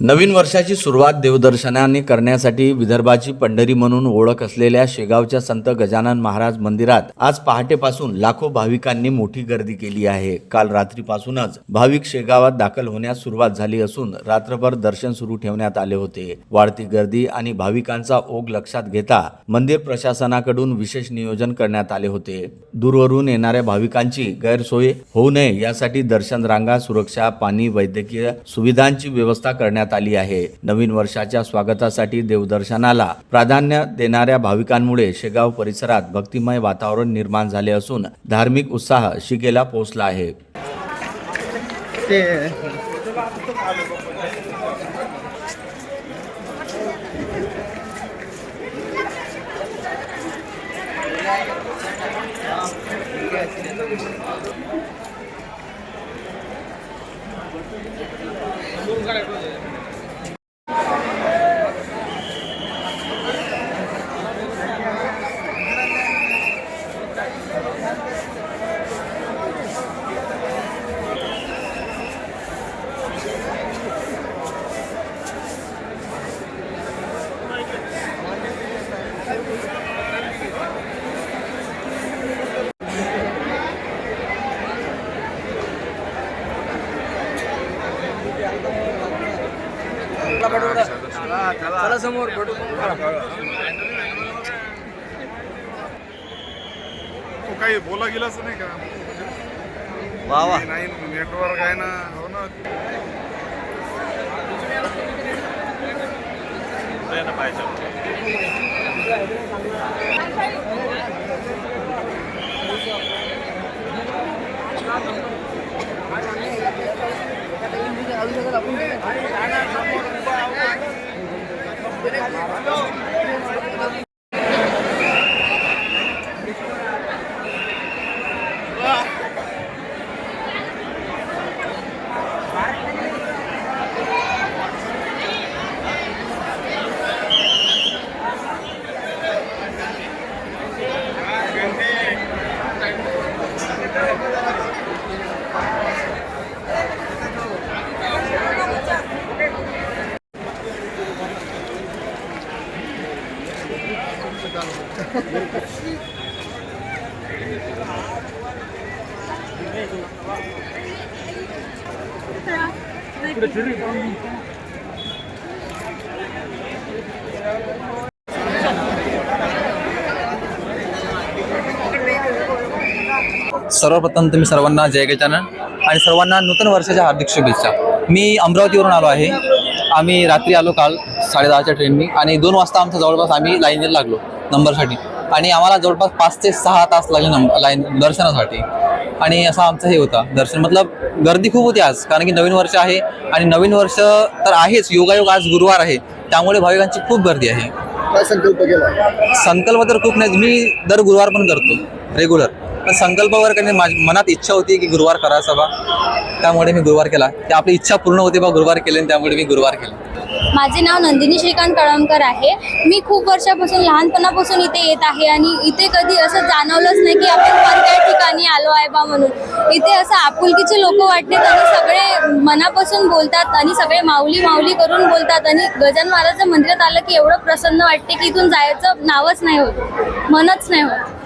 नवीन वर्षाची सुरुवात देवदर्शनाने करण्यासाठी विदर्भाची पंढरी म्हणून ओळख असलेल्या शेगावच्या संत गजानन महाराज मंदिरात आज पहाटेपासून लाखो भाविकांनी मोठी गर्दी केली आहे. काल रात्रीपासूनच भाविक शेगावात दाखल होण्यास सुरुवात झाली असून रात्रभर दर्शन सुरू ठेवण्यात आले होते. वाढती गर्दी आणि भाविकांचा ओघ लक्षात घेता मंदिर प्रशासनाकडून विशेष नियोजन करण्यात आले होते. दूरवरून येणाऱ्या भाविकांची गैरसोय होऊ नये यासाठी दर्शन रांगा सुरक्षा पाणी वैद्यकीय सुविधांची व्यवस्था करण्यात आली आहे. नवीन वर्षाच्या स्वागतासाठी देवदर्शनाला प्राधान्य देणाऱ्या भाविकांमुळे शेगाव परिसरात भक्तिमय वातावरण निर्माण झाले असून धार्मिक उत्साह शिगेला पोहोचला आहे. ते चला समोर तो काही बोला गेलाच नाही का? वा वा. नाही नेटवर्क आहे ना. हो ना. सर्वप्रथम तुम्ही सर्वांना जय गजानन आणि सर्वांना नूतन वर्षाच्या हार्दिक शुभेच्छा. मी अमरावतीवरून आलो आहे. आम्ही रात्री आलो काल साडेदहाच्या ट्रेननी आणि दोन वाजता आमच्या जवळपास आम्ही लाईनीला लागलो. नंबरसाठी. आणि आम्हाला जवळपास पाच ते सहा तास लागले नंबर लाईन दर्शनासाठी. आणि असा आमचं हे होता. दर्शन मतलब गर्दी खूप होती आज कारण की नवीन वर्ष आहे आणि नवीन वर्ष तर आहेच. योगायोग आज गुरुवार आहे. त्यामुळे भाविकांची खूप गर्दी आहे. काय संकल्प केला? संकल्प तर खूप नाही मी दर गुरुवार पण करतो. रेग्युलर पण संकल्प वगैरे काही माझ्या मनात इच्छा होती की गुरुवार करा बा त्यामुळे मी गुरुवार केला. ते आपली इच्छा पूर्ण होती बा गुरुवार केले आणि त्यामुळे मी गुरुवार केला. माझे नाव नंदिनी श्रीकांत कळमकर आहे. मी खूप वर्षापासून लहानपणापासून इथे येत आहे आणि इथे कधी असं जाणवलंच नाही की आपण कोणत्या ठिकाणी आलो आहे बा म्हणून. इथे असं आपुलकीचे लोक वाटतात आणि सगळे मनापासून बोलतात आणि सगळे माऊली माऊली करून बोलतात आणि गजान महाराजच्या मंदिरात आलं की एवढं प्रसन्न वाटते की इथून जायचं नावच नाही होत. मनच नाही होत.